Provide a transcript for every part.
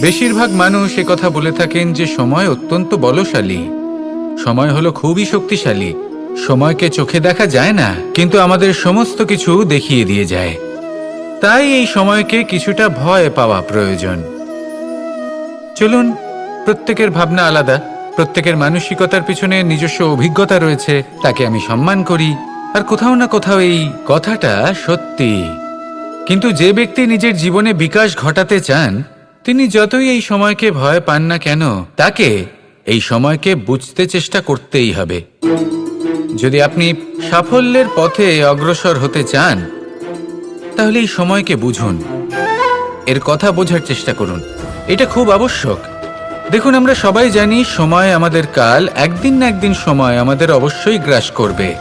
বেশিরভাগ মানুষ কথা বলে থাকেন যে সময় অত্যন্ত বলশালী। সময় হলো খুবই শক্তিশালী। সময়কে চোখে দেখা যায় না, কিন্তু আমাদের সমস্ত কিছু দেখিয়ে দিয়ে যায়। তাই এই সময়কে কিছুটা ভয় পাওয়া প্রয়োজন। চলুন, প্রত্যেকের ভাবনা আলাদা। প্রত্যেকের মানসিকতার পিছনে নিজস্ব অভিজ্ঞতা রয়েছে, তাকে আমি সম্মান করি। আর কোথাও না কোথাও এই কথাটা সত্যি। কিন্তু যে ব্যক্তি নিজের জীবনে বিকাশ ঘটাতে চান তিনি যতই এই সময়কে ভয় পান না কেন, তাকে এই সময়কে বুঝতে চেষ্টা করতেই হবে। যদি আপনি সাফল্যের পথে অগ্রসর হতে চান, তাহলে এই সময়কে বুঝুন। এর কথা বোঝার চেষ্টা করুন। এটা খুব আবশ্যক। দেখুন, আমরা সবাই জানি সময় আমাদের কাল, একদিন না একদিন সময় আমাদের অবশ্যই গ্রাস করবে।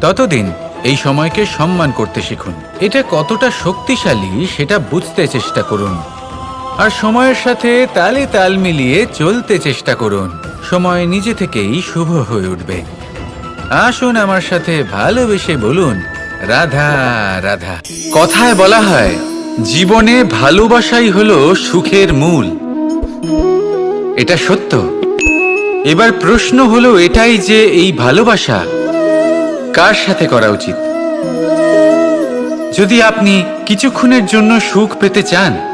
ততদিন এই সময়কে সম্মান করতে শিখুন। এটা কতটা শক্তিশালী, সেটা বুঝতে চেষ্টা করুন। আর সময়ের সাথে তালে তাল মিলিয়ে চলতে চেষ্টা করুন। সময় নিজে থেকেই শুভ হয়ে উঠবে। আসুন আমার সাথে ভালোবেসে বলুন, রাধা রাধা। কথায় বলা হয়, জীবনে ভালোবাসাই হলো সুখের মূল। এটা সত্য। এবার প্রশ্ন হলো এটাই যে এই ভালোবাসা কার সাথে করা উচিত? যদি আপনি কিছুক্ষণের জন্য সুখ পেতে চান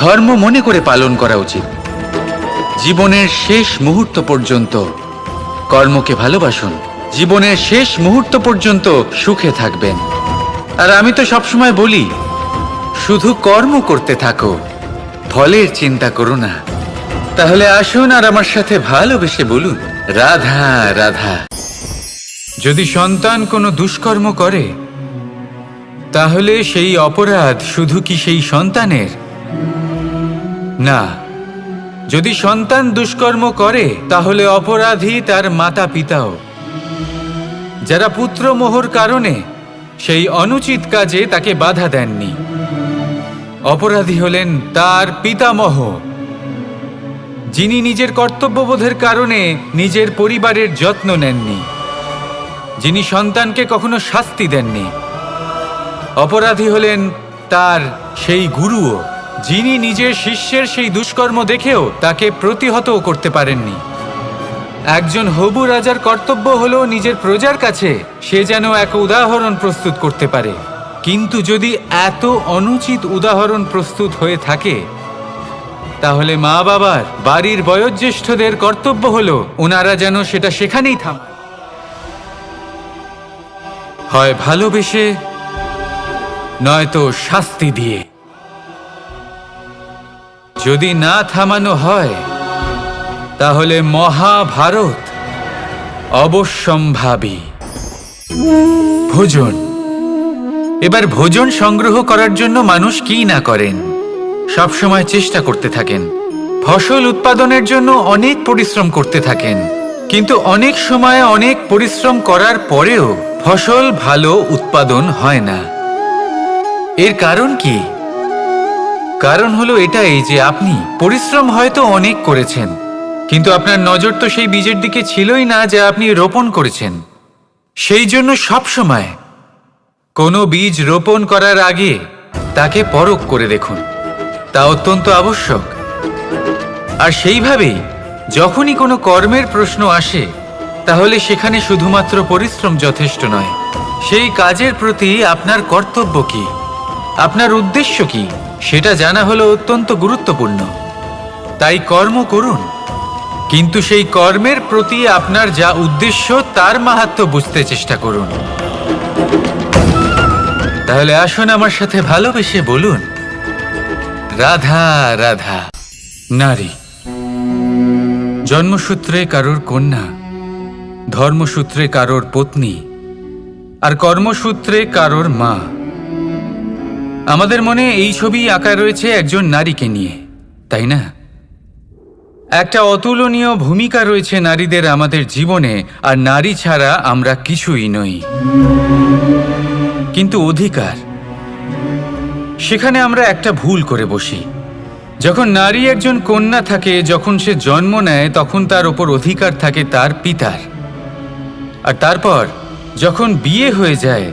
ধর্ম মনে করে পালন করা উচিত। জীবনের শেষ মুহূর্ত পর্যন্ত কর্মকে ভালোবাসুন। জীবনের শেষ মুহূর্ত পর্যন্ত সুখে থাকবেন। আর আমি তো সবসময় বলি, শুধু কর্ম করতে থাকো, ফলের চিন্তা করো না। তাহলে আসুন আর আমার সাথে ভালোবেসে বলুন, রাধা রাধা। যদি সন্তান কোনো দুষ্কর্ম করে, তাহলে সেই অপরাধ শুধু কি সেই সন্তানের? না। যদি সন্তান দুষ্কর্ম করে, তাহলে অপরাধী তার মাতা পিতাও যারা পুত্র মোহর কারণে সেই অনুচিত কাজে তাকে বাধা দেননি। অপরাধী হলেন তার পিতামহ। যিনি নিজের কর্তব্যবোধের কারণে নিজের পরিবারের যত্ন নেননি। যিনি সন্তানকে কখনো শাস্তি দেননি। অপরাধী হলেন তার সেই গুরুও। যিনি নিজের শিষ্যের সেই দুষ্কর্ম দেখেও তাকে প্রতিহতও করতে পারেননি। একজন হবু রাজার কর্তব্য হলো নিজের প্রজার কাছে সে যেন এক উদাহরণ প্রস্তুত করতে পারে। কিন্তু যদি এত অনুচিত উদাহরণ প্রস্তুত হয়ে থাকে, তাহলে মা বাবার বাড়ির বয়োজ্যেষ্ঠদের কর্তব্য হলো ওনারা যেন সেটা সেখানেই থাম হয় ভালোবেসে, নয়তো শাস্তি দিয়ে। যদি না থামানো হয়, তাহলে মহাভারত অবশ্যম্ভাবী। ভোজন। এবার ভোজন সংগ্রহ করার জন্য মানুষ কি না করেন? সব সময় চেষ্টা করতে থাকেন। ফসল উৎপাদনের জন্য অনেক পরিশ্রম করতে থাকেন। কিন্তু অনেক সময় অনেক পরিশ্রম করার পরেও ফসল ভালো উৎপাদন হয় না। এর কারণ কি? কারণ হলো এটাই যে আপনি পরিশ্রম হয়তো অনেক করেছেন, কিন্তু আপনার নজর তো সেই বীজের দিকে ছিলই না যা আপনি রোপণ করেছেন। সেই জন্য সব সময় কোনো বীজ রোপণ করার আগে তাকে পরখ করে দেখুন। তা অত্যন্ত আবশ্যক। আর সেইভাবেই যখনই কোনো কর্মের প্রশ্ন আসে, তাহলে সেখানে শুধুমাত্র পরিশ্রম যথেষ্ট নয়, সেই কাজের প্রতি আপনার কর্তব্য কি? আপনার উদ্দেশ্য কি? সেটা জানা হলো অত্যন্ত গুরুত্বপূর্ণ। তাই কর্ম করুন। কিন্তু সেই কর্মের প্রতি আপনার যা উদ্দেশ্য, তার মাহাত্ম্য বুঝতে চেষ্টা করুন। তাহলে আসুন আমার সাথে ভালোবেসে বলুন, রাধা রাধা, নারী। জন্মসূত্রে কারোর কন্যা, ধর্মসূত্রে কারোর পত্নী, আর কর্মসূত্রে কারোর মা। আমাদের মনে এই ছবি আঁকা রয়েছে একজন নারীকে নিয়ে, তাই না? একটা অতুলনীয় ভূমিকা রয়েছে নারীদের আমাদের জীবনে, আর নারী ছাড়া আমরা কিছুই নই। কিন্তু অধিকার। সেখানে আমরা একটা ভুল করে বসি। যখন নারী একজন কন্যা থাকে, যখন সে জন্ম নেয়, তখন তার ওপর অধিকার থাকে তার পিতার। আর তারপর, যখন বিয়ে হয়ে যায়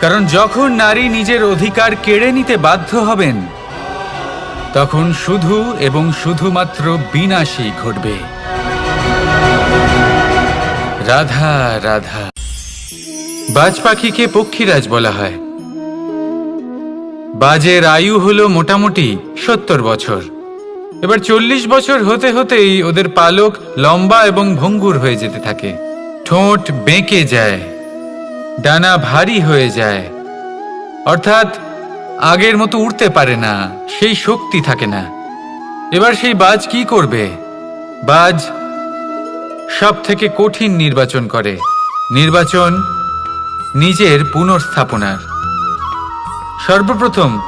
কারণ যখন নারী নিজের অধিকার কেড়ে নিতে বাধ্য হবেন, তখন শুধু এবং শুধুমাত্র বিনাশই ঘটবে। রাধা রাধা। বাজ পাখিকে পক্ষীরাজ বলা হয়। বাজের আয়ু হলো মোটামুটি সত্তর বছর। এবার চল্লিশ বছর হতে হতেই ওদের পালক লম্বা এবং ভঙ্গুর হয়ে যেতে থাকে। ঠোঁট বেঁকে যায়। ডানা ভারী হয়ে যায়। অর্থাৎ আগের মতো উঠতে পারে না, সেই শক্তি থাকে না। এবার সেই বাজ কি করবে? বাজ সব থেকে কঠিন নির্বাচন করে। নির্বাচন নিজের পুনর্স্থাপনার। সর্বপ্রথম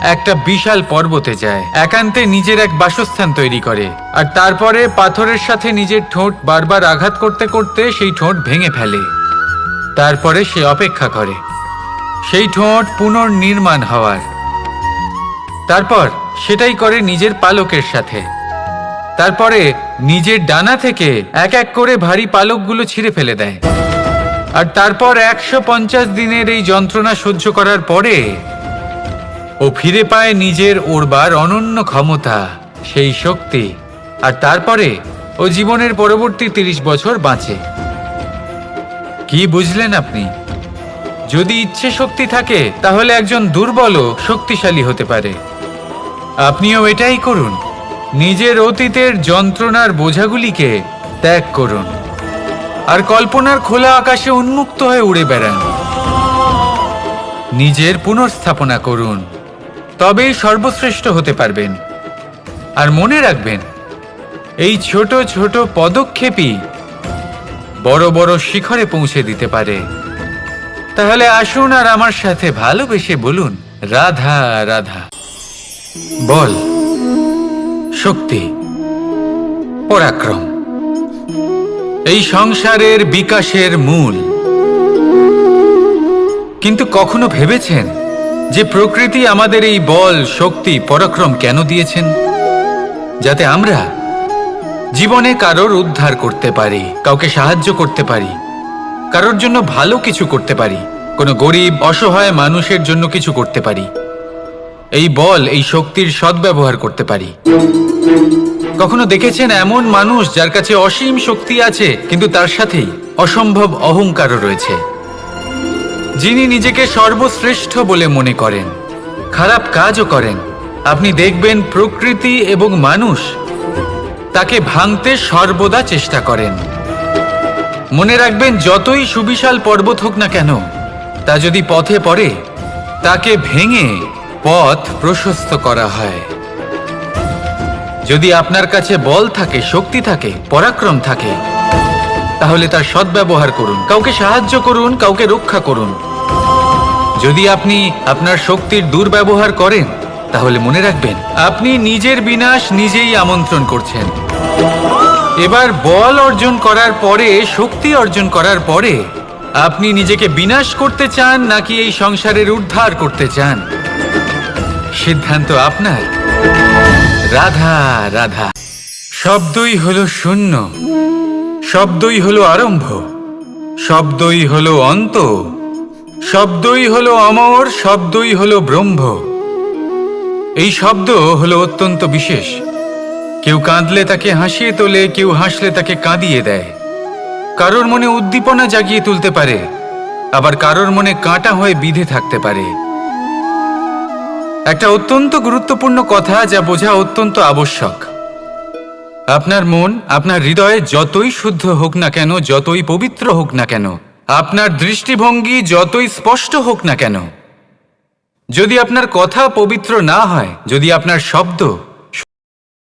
একটা বিশাল পর্বতে যায়। একান্তে নিজের এক বাসস্থান তৈরি করে। আর তারপরে পাথরের সাথে নিজের ঠোঁট বারবার আঘাত করতে করতে সেই ঠোঁট ভেঙে ফেলে। তারপরে সে অপেক্ষা করে। সেই ঠোঁট পুনর্নির্মাণ হওয়ার। তারপর সেটাই করে নিজের পালকের সাথে। তারপরে নিজের ডানা থেকে এক এক করে ভারী পালকগুলো ছিঁড়ে ফেলে দেয়। আর তারপর একশো পঞ্চাশ দিনের এই যন্ত্রণা সহ্য করার পরে ও ফিরে পায় নিজের ওরবার অনন্য ক্ষমতা, সেই শক্তি। আর তারপরে ও জীবনের পরবর্তী তিরিশ বছর বাঁচে। কি বুঝলেন আপনি? যদি ইচ্ছে শক্তি থাকে, তাহলে একজন দুর্বলও শক্তিশালী হতে পারে। আপনিও এটাই করুন। নিজের অতীতের যন্ত্রণার বোঝাগুলিকে ত্যাগ করুন। আর কল্পনার খোলা আকাশে উন্মুক্ত হয়ে উড়ে বেড়ান। নিজের পুনর্স্থাপনা করুন। তবেই সর্বশ্রেষ্ঠ হতে পারবেন। আর মনে রাখবেন, এই ছোট ছোট পদক্ষেপই বড় বড় শিখরে পৌঁছে দিতে পারে। তাহলে আসুন আর আমার সাথে ভালোবেসে বলুন, রাধা রাধা। বল, শক্তি, পরাক্রম। এই সংসারের বিকাশের মূল। কিন্তু কখনো ভেবেছেন যে প্রকৃতি আমাদের এই বল, শক্তি, পরাক্রম কেন দিয়েছেন? যাতে আমরা জীবনে কারোর উদ্ধার করতে পারি, কাউকে সাহায্য করতে পারি, কারোর জন্য ভালো কিছু করতে পারি, কোনো গরিব, অসহায় মানুষের জন্য কিছু করতে পারি। এই বল, এই শক্তির সদ্ব্যবহার করতে পারি। কখনো দেখেছেন এমন মানুষ যার কাছে অসীম শক্তি আছে, কিন্তু তার সাথেই অসম্ভব অহংকারও রয়েছে? যিনি নিজেকে সর্বশ্রেষ্ঠ বলে মনে করেন, খারাপ কাজও করেন, আপনি দেখবেন প্রকৃতি এবং মানুষ তাকে ভাঙতে সর্বদা চেষ্টা করেন। মনে রাখবেন, যতই সুবিশাল পর্বত হোক না কেন, তা যদি পথে পড়ে, তাকে ভেঙে পথ প্রশস্ত করা হয়। যদি আপনার কাছে বল থাকে, শক্তি থাকে, পরাক্রম থাকে, তাহলে তার সদ্ব্যবহার করুন। কাউকে সাহায্য করুন, কাউকে রক্ষা করুন। যদি আপনি আপনার শক্তির দুর্ব্যবহার করেন তাহলে মনে রাখবেন, আপনি নিজের বিনাশ নিজেই আমন্ত্রণ করছেন। এবার বল অর্জন করার পরে, শক্তি অর্জন করার পরে, আপনি নিজেকে বিনাশ করতে চান নাকি এই সংসারের উদ্ধার করতে চান? সিদ্ধান্ত আপনার। রাধা রাধা। শব্দই হলো শূন্য, শব্দই হলো আরম্ভ, শব্দই হলো অন্ত, শব্দই হলো অমর, শব্দই হলো ব্রহ্ম। এই শব্দ হলো অত্যন্ত বিশেষ। কেউ কাঁদলে তাকে হাসিয়ে তোলে, কেউ হাসলে তাকে কাঁদিয়ে দেয়। কারোর মনে উদ্দীপনা জাগিয়ে তুলতে পারে, আবার কারোর মনে কাঁটা হয়ে বিধে থাকতে পারে। একটা অত্যন্ত গুরুত্বপূর্ণ কথা যা বোঝা অত্যন্ত আবশ্যক। আপনার মন, আপনার হৃদয়ে যতই শুদ্ধ হোক না কেন, যতই পবিত্র হোক না কেন, আপনার দৃষ্টিভঙ্গি যতই স্পষ্ট হোক না কেন যদি আপনার কথা পবিত্র না হয় যদি আপনার শব্দ